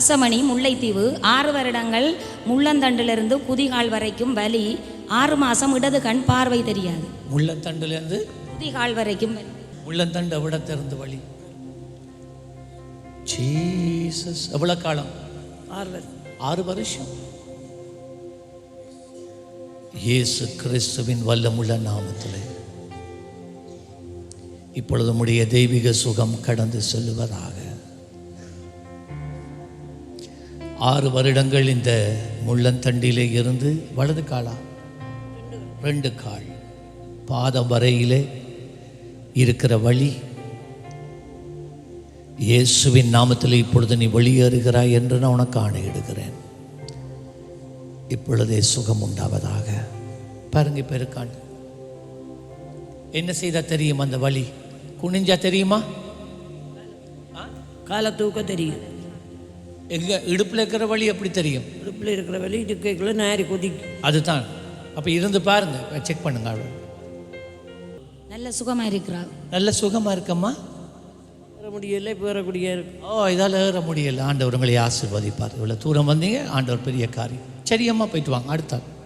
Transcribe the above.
ரசமணி முல்லைத்தீவு. ஆறு வருடங்கள் முள்ளந்தண்டிலிருந்து குதிகால் வரைக்கும் வலி. ஆறு மாசம் இடது கண் பார்வை தெரியாது. முள்ளந்தண்டுலேருந்து குதிகால் வரைக்கும் வலி. முள்ளந்தண்டு விடத்திறந்து வழி ஜீசஸ். எவ்வளோ காலம்? ஆறு வருஷம். ஆறு வருஷம்? இயேசு கிறிஸ்துவின் வல்லமுள்ள நாமத்திலே. இப்பொழுது உம்முடைய தெய்வீக சுகம் கடந்து செல்லுவதாக. ஆறு வருடங்கள் இந்த முள்ளந்தண்டிலே இருந்து வலது காலா? ரெண்டு கால். பாதம் வரையிலே இருக்கிற வழி. இயேசுவின் நாமத்தில் இப்பொழுது நீ வெளியேறுகிறாய் என்று நான் உனக்கு ஆணையிடுகிறேன். இப்பொழுதே சுகம் உண்டாவதாக. பாருங்க இப்போ இருக்கான் என்ன செய்தா தெரியும் அந்த வழி? குனிஞ்சா தெரியுமா? காலை தூக்க தெரியும். எங்க இடுப்பில் இருக்கிற வழி எப்படி தெரியும்? இடுப்பில் இருக்கிற வலி இடுக்கைக்குள்ள நாரி கொதிக்கும். அதுதான். அப்போ இருந்து பாருங்க செக் பண்ணுங்க அவளை. நல்ல சுகமா இருக்கிறார் நல்ல சுகமா இருக்கம்மா? வர முடியல இப்போ ஓ இதால் ஏற முடியல. ஆண்டவர் உங்களை ஆசீர்வதிப்பார். இவ்வளோ தூரம் வந்தீங்க ஆண்டவர் பெரிய காரியம். சரியம்மா போயிட்டு வாங்க. அடுத்த ஆள்.